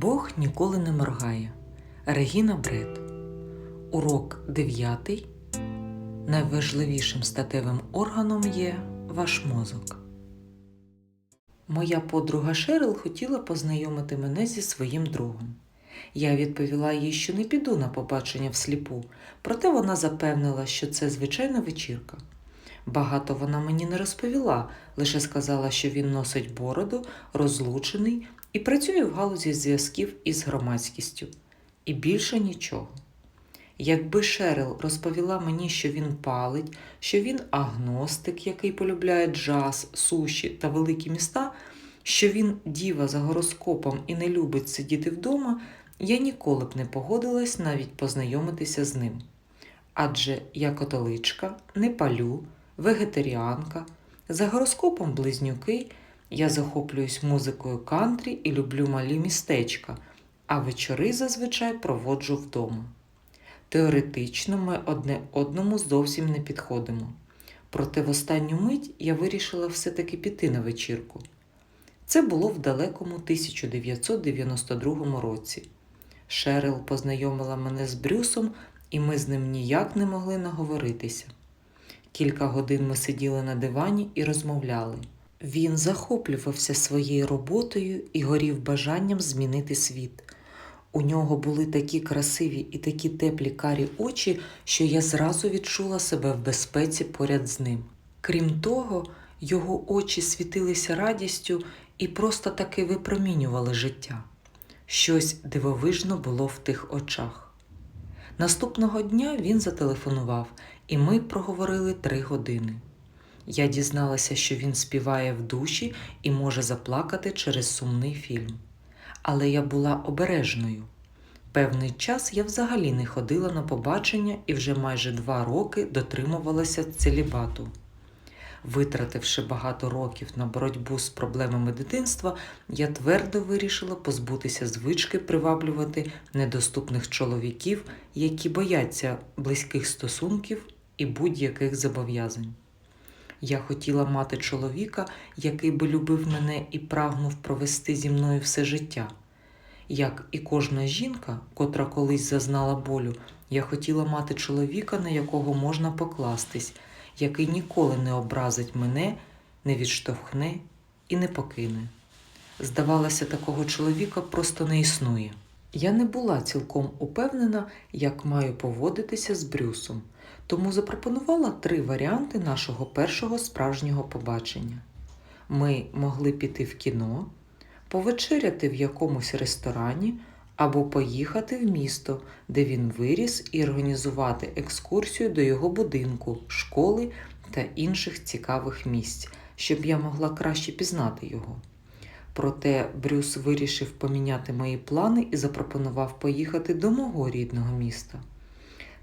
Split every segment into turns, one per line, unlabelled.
Бог ніколи не моргає. Регіна Бред. Урок 9. Найважливішим статевим органом є ваш мозок. Моя подруга Шерил хотіла познайомити мене зі своїм другом. Я відповіла їй, що не піду на побачення всліпу, проте вона запевнила, що це звичайна вечірка. Багато вона мені не розповіла, лише сказала, що він носить бороду, розлучений і працює в галузі зв'язків із громадськістю. І більше нічого. Якби Шерил розповіла мені, що він палить, що він агностик, який полюбляє джаз, суші та великі міста, що він діва за гороскопом і не любить сидіти вдома, я ніколи б не погодилась навіть познайомитися з ним. Адже я католичка, не палю, вегетаріанка, за гороскопом близнюки, я захоплююсь музикою кантрі і люблю малі містечка, а вечори зазвичай проводжу вдома. Теоретично ми одне одному зовсім не підходимо. Проте в останню мить я вирішила все-таки піти на вечірку. Це було в далекому 1992 році. Шерил познайомила мене з Брюсом, і ми з ним ніяк не могли наговоритися. Кілька годин ми сиділи на дивані і розмовляли. Він захоплювався своєю роботою і горів бажанням змінити світ. У нього були такі красиві і такі теплі карі очі, що я зразу відчула себе в безпеці поряд з ним. Крім того, його очі світилися радістю і просто таки випромінювали життя. Щось дивовижно було в тих очах. Наступного дня він зателефонував, і ми проговорили три години. Я дізналася, що він співає в душі і може заплакати через сумний фільм. Але я була обережною. Певний час я взагалі не ходила на побачення і вже майже два роки дотримувалася целібату. Витративши багато років на боротьбу з проблемами дитинства, я твердо вирішила позбутися звички приваблювати недоступних чоловіків, які бояться близьких стосунків і будь-яких зобов'язань. Я хотіла мати чоловіка, який би любив мене і прагнув провести зі мною все життя. Як і кожна жінка, котра колись зазнала болю, я хотіла мати чоловіка, на якого можна покластись, який ніколи не образить мене, не відштовхне і не покине. Здавалося, такого чоловіка просто не існує. Я не була цілком упевнена, як маю поводитися з Брюсом, тому запропонувала три варіанти нашого першого справжнього побачення. Ми могли піти в кіно, повечеряти в якомусь ресторані або поїхати в місто, де він виріс, і організувати екскурсію до його будинку, школи та інших цікавих місць, щоб я могла краще пізнати його. Проте Брюс вирішив поміняти мої плани і запропонував поїхати до мого рідного міста.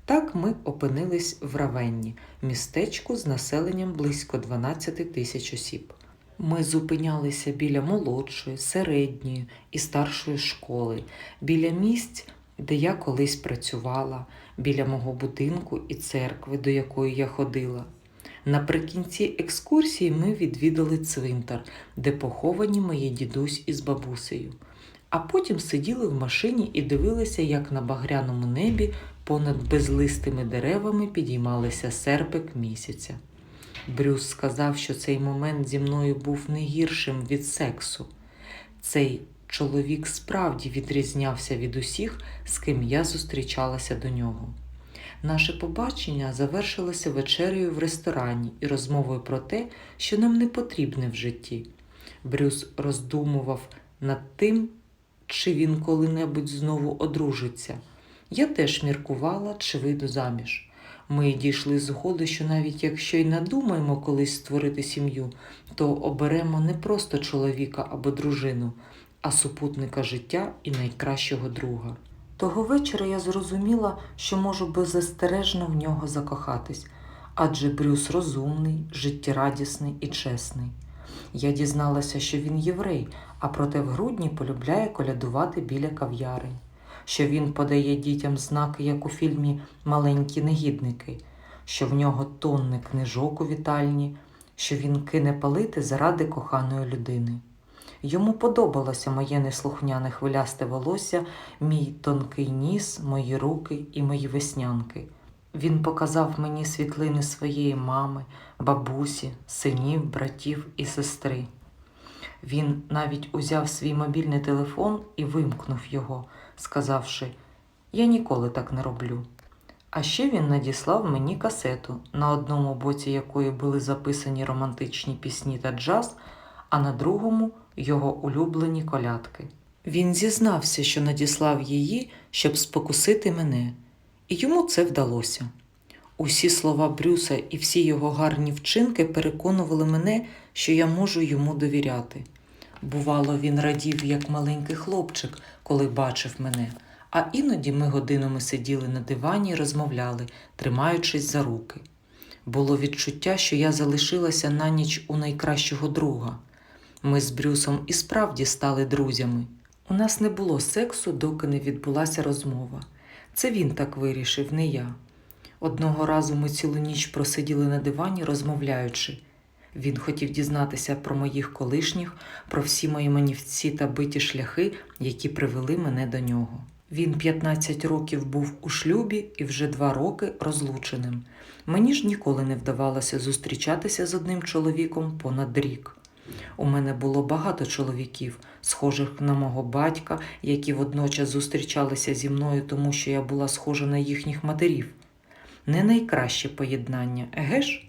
Так ми опинились в Равенні, містечку з населенням близько 12 тисяч осіб. Ми зупинялися біля молодшої, середньої і старшої школи, біля місць, де я колись працювала, біля мого будинку і церкви, до якої я ходила. Наприкінці екскурсії ми відвідали цвинтар, де поховані мої дідусь із бабусею. А потім сиділи в машині і дивилися, як на багряному небі понад безлистими деревами підіймалися серпик місяця. Брюс сказав, що цей момент зі мною був не гіршим від сексу. Цей чоловік справді відрізнявся від усіх, з ким я зустрічалася до нього. Наше побачення завершилося вечерею в ресторані і розмовою про те, що нам не потрібне в житті. Брюс роздумував над тим, чи він коли-небудь знову одружиться. Я теж міркувала, чи вийду заміж. Ми дійшли згоди, що навіть якщо й надумаємо колись створити сім'ю, то оберемо не просто чоловіка або дружину, а супутника життя і найкращого друга. Того вечора я зрозуміла, що можу беззастережно в нього закохатись, адже Брюс розумний, життєрадісний і чесний. Я дізналася, що він єврей, а проте в грудні полюбляє колядувати біля кав'ярень, що він подає дітям знаки, як у фільмі Маленькі негідники, що в нього тонни книжок у вітальні, що він кине палити заради коханої людини. Йому подобалося моє неслухняне хвилясте волосся, мій тонкий ніс, мої руки і мої веснянки. Він показав мені світлини своєї мами, бабусі, синів, братів і сестри. Він навіть узяв свій мобільний телефон і вимкнув його, сказавши: Я ніколи так не роблю. А ще він надіслав мені касету, на одному боці якої були записані романтичні пісні та джаз, а на другому його улюблені колядки. Він зізнався, що надіслав її, щоб спокусити мене, і йому це вдалося. Усі слова Брюса і всі його гарні вчинки переконували мене, що я можу йому довіряти. Бувало, він радів, як маленький хлопчик, коли бачив мене, а іноді ми годинами сиділи на дивані і розмовляли, тримаючись за руки. Було відчуття, що я залишилася на ніч у найкращого друга. Ми з Брюсом і справді стали друзями. У нас не було сексу, доки не відбулася розмова. Це він так вирішив, не я. Одного разу ми цілу ніч просиділи на дивані, розмовляючи. Він хотів дізнатися про моїх колишніх, про всі мої манівці та биті шляхи, які привели мене до нього. Він 15 років був у шлюбі і вже два роки розлученим. Мені ж ніколи не вдавалося зустрічатися з одним чоловіком понад рік. У мене було багато чоловіків, схожих на мого батька, які водночас зустрічалися зі мною, тому що я була схожа на їхніх матерів. Не найкраще поєднання, еге ж?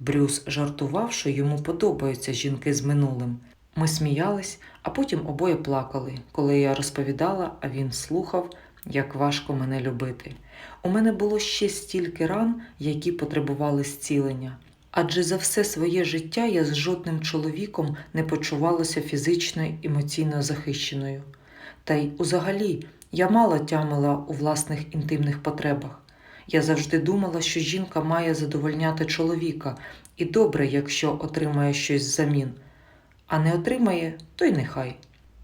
Брюс жартував, що йому подобаються жінки з минулим. Ми сміялись, а потім обоє плакали, коли я розповідала, а він слухав, як важко мене любити. У мене було ще стільки ран, які потребували зцілення. Адже за все своє життя я з жодним чоловіком не почувалася фізично і емоційно захищеною. Та й узагалі я мало тямила у власних інтимних потребах. Я завжди думала, що жінка має задовольняти чоловіка, і добре, якщо отримає щось взамін, а не отримає, то й нехай.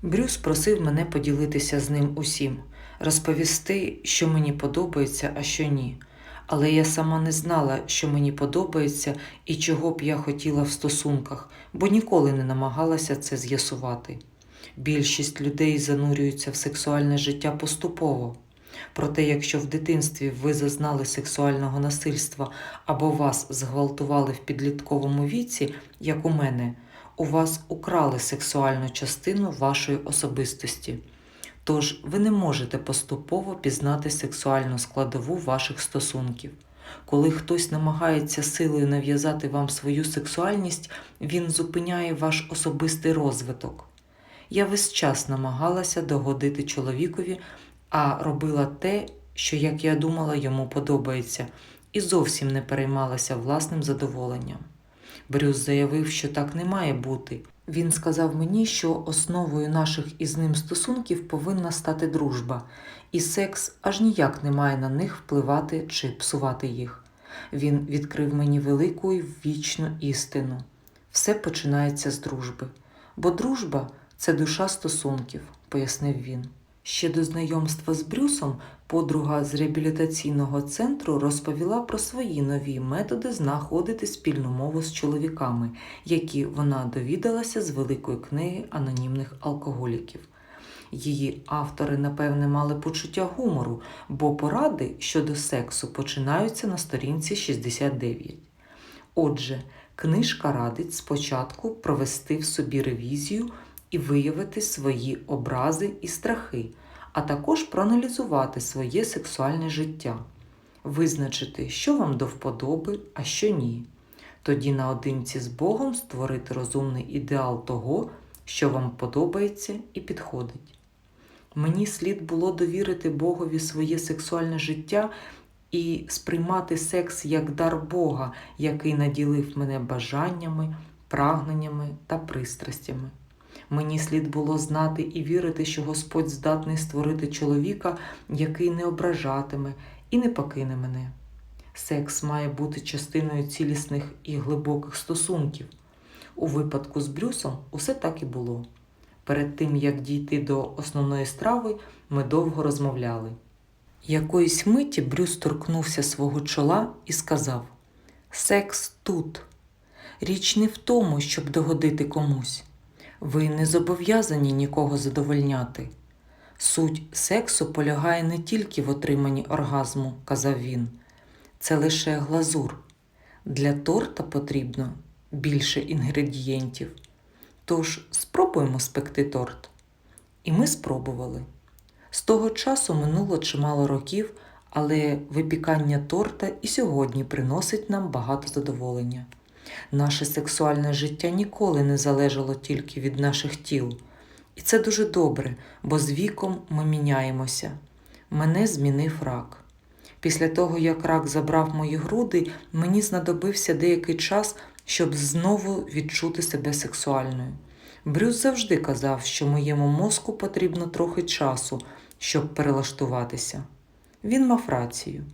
Брюс просив мене поділитися з ним усім, розповісти, що мені подобається, а що ні. Але я сама не знала, що мені подобається і чого б я хотіла в стосунках, бо ніколи не намагалася це з'ясувати. Більшість людей занурюються в сексуальне життя поступово. Проте, якщо в дитинстві ви зазнали сексуального насильства або вас зґвалтували в підлітковому віці, як у мене, у вас украли сексуальну частину вашої особистості. Тож ви не можете поступово пізнати сексуальну складову ваших стосунків. Коли хтось намагається силою нав'язати вам свою сексуальність, він зупиняє ваш особистий розвиток. Я весь час намагалася догодити чоловікові, а робила те, що, як я думала, йому подобається, і зовсім не переймалася власним задоволенням. Брюс заявив, що так не має бути. Він сказав мені, що основою наших із ним стосунків повинна стати дружба, і секс аж ніяк не має на них впливати чи псувати їх. Він відкрив мені велику і вічну істину. Все починається з дружби, бо дружба це душа стосунків, пояснив він. Ще до знайомства з Брюсом подруга з реабілітаційного центру розповіла про свої нові методи знаходити спільну мову з чоловіками, які вона довідалася з великої книги анонімних алкоголіків. Її автори, напевне, мали почуття гумору, бо поради щодо сексу починаються на сторінці 69. Отже, книжка радить спочатку провести в собі ревізію і виявити свої образи і страхи, а також проаналізувати своє сексуальне життя, визначити, що вам до вподоби, а що ні. Тоді наодинці з Богом створити розумний ідеал того, що вам подобається і підходить. Мені слід було довірити Богові своє сексуальне життя і сприймати секс як дар Бога, який наділив мене бажаннями, прагненнями та пристрастями. Мені слід було знати і вірити, що Господь здатний створити чоловіка, який не ображатиме і не покине мене. Секс має бути частиною цілісних і глибоких стосунків. У випадку з Брюсом усе так і було. Перед тим, як дійти до основної страви, ми довго розмовляли. Якоїсь миті Брюс торкнувся свого чола і сказав: Секс тут. Річ не в тому, щоб догодити комусь. Ви не зобов'язані нікого задовольняти. Суть сексу полягає не тільки в отриманні оргазму, казав він, це лише глазур. Для торта потрібно більше інгредієнтів. Тож спробуємо спекти торт. І ми спробували. З того часу минуло чимало років, але випікання торта і сьогодні приносить нам багато задоволення. Наше сексуальне життя ніколи не залежало тільки від наших тіл. І це дуже добре, бо з віком ми міняємося. Мене змінив рак. Після того, як рак забрав мої груди, мені знадобився деякий час, щоб знову відчути себе сексуальною. Брюс завжди казав, що моєму мозку потрібно трохи часу, щоб перелаштуватися. Він мав рацію.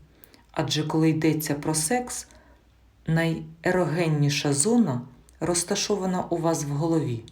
Адже коли йдеться про секс, найерогенніша зона розташована у вас в голові.